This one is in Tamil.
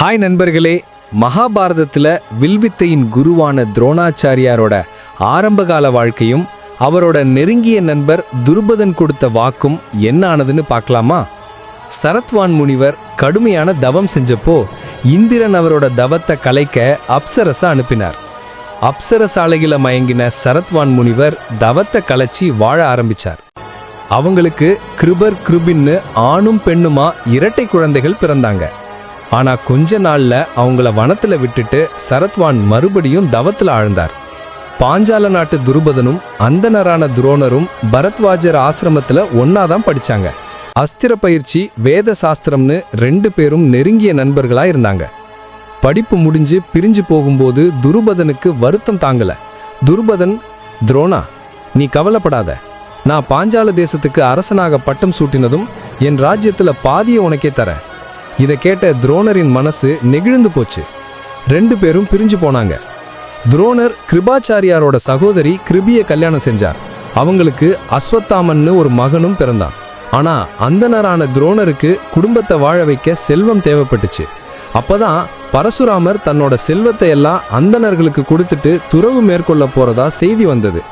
ஹாய் நண்பர்களே மகாபாரதத்தில் வில்வித்தையின் குருவான துரோணாச்சாரியாரோட ஆரம்பகால வாழ்க்கையும் அவரோட நெருங்கிய நண்பர் துருபதன் கொடுத்த வாக்கும் என்ன ஆனதுன்னு பார்க்கலாமா? சரத்வான் முனிவர் கடுமையான தவம் செஞ்சப்போ இந்திரன் அவரோட தவத்தை கலைக்க அப்சரச அனுப்பினார். அப்சரசாலையில் மயங்கின சரத்வான் முனிவர் தவத்தை கலைச்சி வாழ ஆரம்பிச்சார். அவங்களுக்கு கிருபர் கிருபின்னு ஆணும் பெண்ணுமா இரட்டை குழந்தைகள் பிறந்தாங்க. ஆனா கொஞ்ச நாள்ல அவங்கள வனத்துல விட்டுட்டு சரத்வான் மறுபடியும் தவத்துல ஆழ்ந்தார். பாஞ்சால நாட்டு துருபதனும் அந்தனரான துரோணரும் பரத்வாஜர் ஆசிரமத்துல ஒன்னாதான் படிச்சாங்க. அஸ்திர பயிற்சி வேத சாஸ்திரம்னு ரெண்டு பேரும் நெருங்கிய நண்பர்களா இருந்தாங்க. படிப்பு முடிஞ்சு பிரிஞ்சு போகும்போது துருபதனுக்கு வருத்தம் தாங்கல. துருபதன் துரோணா நீ கவலைப்படாத. நான் பாஞ்சால தேசத்துக்கு அரசனாக பட்டம் சூட்டினதும் என் ராஜ்யத்துல பாதியை உனக்கே தரேன். இதை கேட்ட துரோணரின் மனசு நெகிழ்ந்து போச்சு. ரெண்டு பேரும் பிரிஞ்சு போனாங்க. துரோணர் கிருபாச்சாரியாரோட சகோதரி கிருபியை கல்யாணம் செஞ்சார். அவங்களுக்கு அஸ்வத்தாமன்னு ஒரு மகனும் பிறந்தான். ஆனா அந்தனரான துரோணருக்கு குடும்பத்தை வாழ வைக்க செல்வம் தேவைப்பட்டுச்சு. அப்பதான் பரசுராமர் தன்னோட செல்வத்தை எல்லாம் அந்தணர்களுக்கு கொடுத்துட்டு துறவு மேற்கொள்ள போறதா செய்தி வந்தது.